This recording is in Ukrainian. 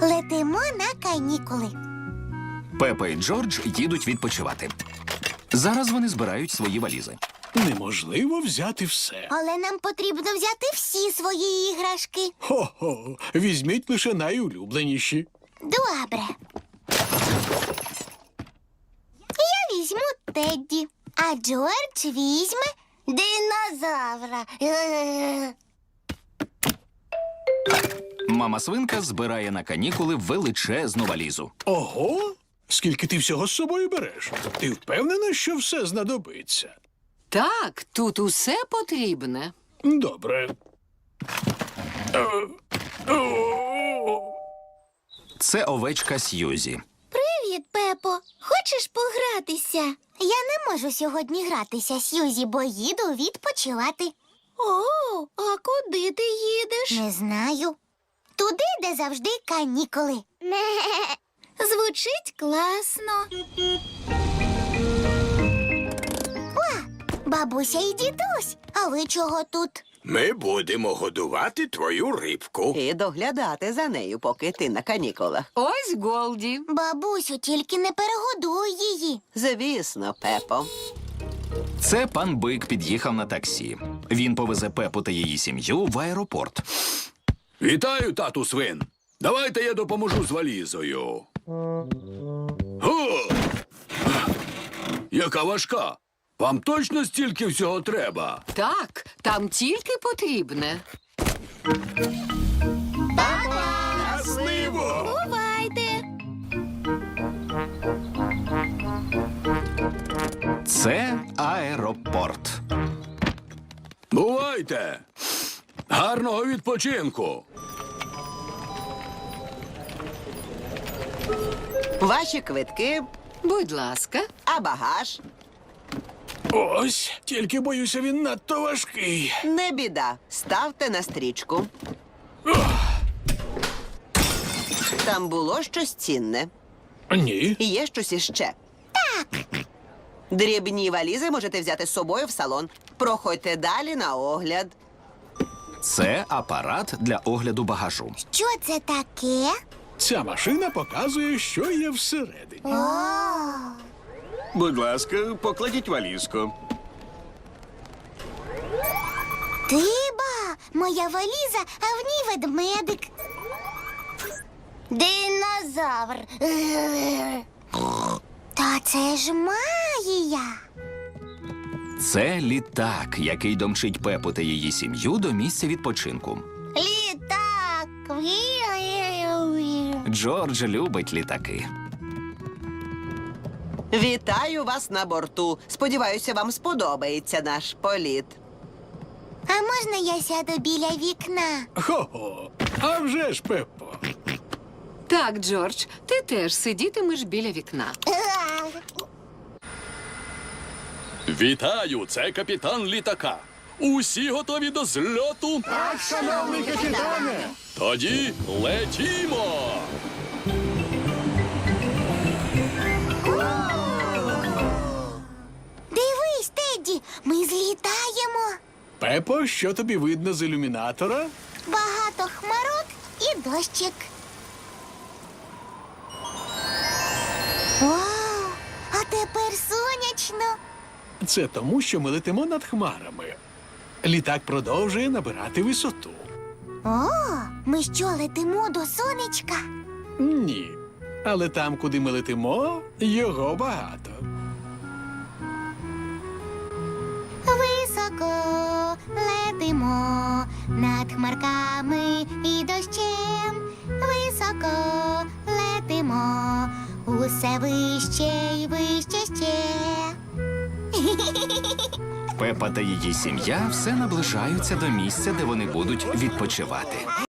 Летимо на канікули. Пепа і Джордж їдуть відпочивати. Зараз вони збирають свої валізи. Неможливо взяти все. Але нам потрібно взяти всі свої іграшки. Хо-хо, візьміть лише найулюбленіші. Добре. Я візьму Тедді, а Джордж візьме динозавра. Мама свинка збирає на канікули величезну валізу. Ого, скільки ти всього з собою береш? Ти впевнена, що все знадобиться? Так, тут усе потрібне. Добре. Е, о, Це овечка Сьюзі. Привіт, Пепо. Хочеш погратися? Я не можу сьогодні гратися, Сьюзі, бо їду відпочивати. О, а куди ти їдеш? Не знаю. Туди, де завжди канікули. Звучить класно. О, бабуся і дідусь. А ви чого тут? Ми будемо годувати твою рибку. І доглядати за нею, поки ти на канікулах. Ось Голді. Бабусю, тільки не перегодуй її. Звісно, Пепо. Це пан Бик під'їхав на таксі. Він повезе Пепу та її сім'ю в аеропорт. Вітаю, тату свин. Давайте я допоможу з валізою. О! Яка важка. Вам точно стільки всього треба? Так, там тільки потрібне. Це аеропорт. Бувайте! Гарного відпочинку! Ваші квитки, Будь ласка, а багаж Ось, тільки боюся, він надто важкий. не біда. Ставте на стрічку. Там було щось цінне. Ні. І є щось іще. Дрібні валізи можете взяти з собою в салон. Проходьте далі на огляд. Це апарат для огляду багажу. Що це таке? Ця машина показує, що є всередині. Будь ласка, покладіть валізку. Тиба, моя валіза, а в ній ведмедик. Динозавр. Це ж магія. Це літак, який домчить Пепу та її сім'ю до місця відпочинку. Літак. Джордж любить літаки. Вітаю вас на борту. Сподіваюся, вам сподобається наш політ. А можна я сяду біля вікна? Хо-хо. А вже ж, Пеппо. так, Джордж, ти теж сидітимеш біля вікна. Вітаю! Це капітан літака. Усі готові до зльоту? Так, шановний капітане! Тоді летімо! Дивись, Тедді, ми злітаємо. Пепо, що тобі видно з ілюмінатора? Багато хмарок і дощик. Вау! А тепер сонячно. Це тому, що ми летимо над хмарами. Літак продовжує набирати висоту. О, ми що летимо до сонечка? Ні. Але там, куди ми летимо, його багато. Високо летимо над хмарками і дощем. Високо летимо, усе вище й вище ще. Пепа та її сім'я все наближаються до місця, де вони будуть відпочивати.